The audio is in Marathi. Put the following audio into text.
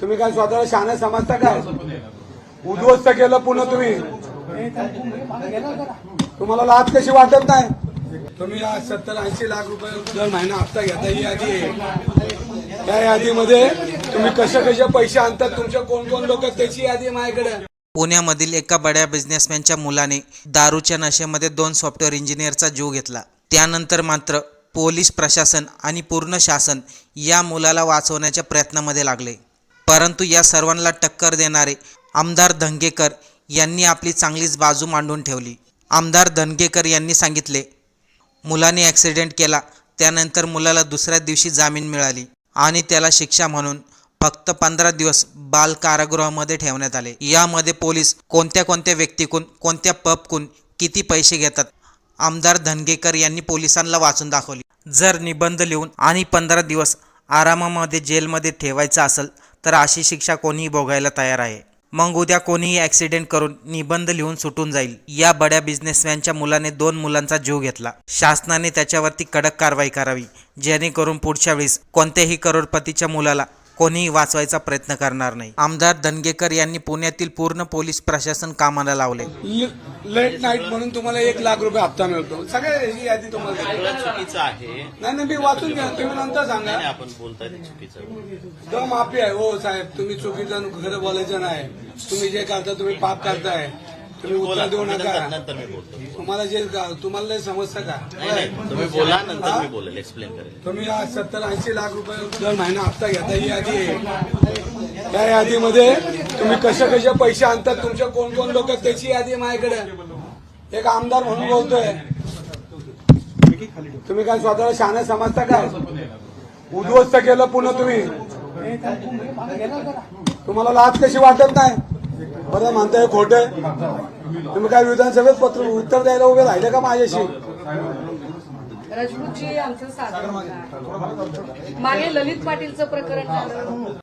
तुम्ही काय स्वतःला शहाणे समजता काय? उद्ध्वस्त केलं पुन्हा तुम्ही. तुम्हाला लाच कशी वाटत नाही? तुम्ही आज सत्तर ऐंशी लाख रुपये दर महिना हप्ता घेता ही यादी आहे. त्या यादीमध्ये तुम्ही कशा कशा पैसे आणतात तुमच्या कोण कोण लोक त्याची यादी माझ्याकडे. पुण्यामधील एका बड्या बिझनेसमॅनच्या मुलाने दारूच्या नशेमध्ये दोन सॉफ्टवेअर इंजिनियरचा जीव घेतला. त्यानंतर मात्र पोलीस प्रशासन आणि पूर्ण शासन या मुलाला वाचवण्याच्या प्रयत्नामध्ये लागले. परंतु या सर्वांना टक्कर देणारे आमदार धंगेकर यांनी आपली चांगलीच बाजू मांडून ठेवली. आमदार धनगेकर यांनी सांगितले मुलाने ॲक्सिडेंट केला त्यानंतर मुलाला दुसऱ्या दिवशी जामीन मिळाली आणि त्याला शिक्षा म्हणून फक्त पंधरा दिवस बाल कारागृहामध्ये ठेवण्यात आले. यामध्ये पोलीस कोणत्या कोणत्या व्यक्तीकून कोणत्या पबकून किती पैसे घेतात? आमदार धनगेकर यांनी पोलिसांना वाचून दाखवली. जर निबंध लिहून आणि पंधरा दिवस आरामामध्ये जेलमध्ये ठेवायचं असेल तर अशी शिक्षा कोणीही भोगायला तयार आहे. मग उद्या कोणीही ॲक्सिडेंट करून निबंध लिहून सुटून जाईल. या बड्या बिझनेसमॅनच्या मुलाने दोन मुलांचा जीव घेतला. शासनाने त्याच्यावरती कडक कारवाई करावी. जेणेकरून पुढच्या वेळेस कोणत्याही करोडपतीच्या मुलाला कोणीही वाचवायचा प्रयत्न करणार नाही. आमदार धनगेकर यांनी पुण्यातील पूर्ण पोलीस प्रशासन कामाला लावले. लेट नाईट म्हणून तुम्हाला एक लाख रुपये हप्ता मिळतो. सगळ्या ही यादी तुम्हाला चुकीचं आहे. नाही नाही मी वाचून घ्या. तुम्ही नंतर सांगा. आपण बोलताय ते चुकीचं. माफी आहे. हो साहेब तुम्ही चुकीचं खरं बोलायचं नाही. तुम्ही जे करता तुम्ही पाप करताय. तुम्ही बोला देऊ नका. नंतर मी बोलतो. तुम्हाला जे तुम्हाला नाही समजतं का? तुम्ही बोला नंतर मी बोलेल एक्सप्लेन करेल. तुम्ही आज सत्तर ऐंशी लाख रुपये दर महिना हप्ता घेता ही यादी आहे. त्या यादीमध्ये तुम्ही कसे कसे पैसे आणतात तुमचे कोण कोण लोक त्याची यादी आहे माझ्याकडे. एक आमदार म्हणून बोलतोय. तुम्ही काय स्वतःला शहाणे समजता काय? उद्ध्वस्त केलं पुन्हा तुम्ही. तुम्हाला लाच कशी वाटत नाही? बरं म्हणताय खोट तुम्ही काय विधानसभेत पत्र उत्तर द्यायला उभे राहिले का माझ्याशी? राजपूतजी आमचं सादर मागे ललित पाटीलचं प्रकरण झालं.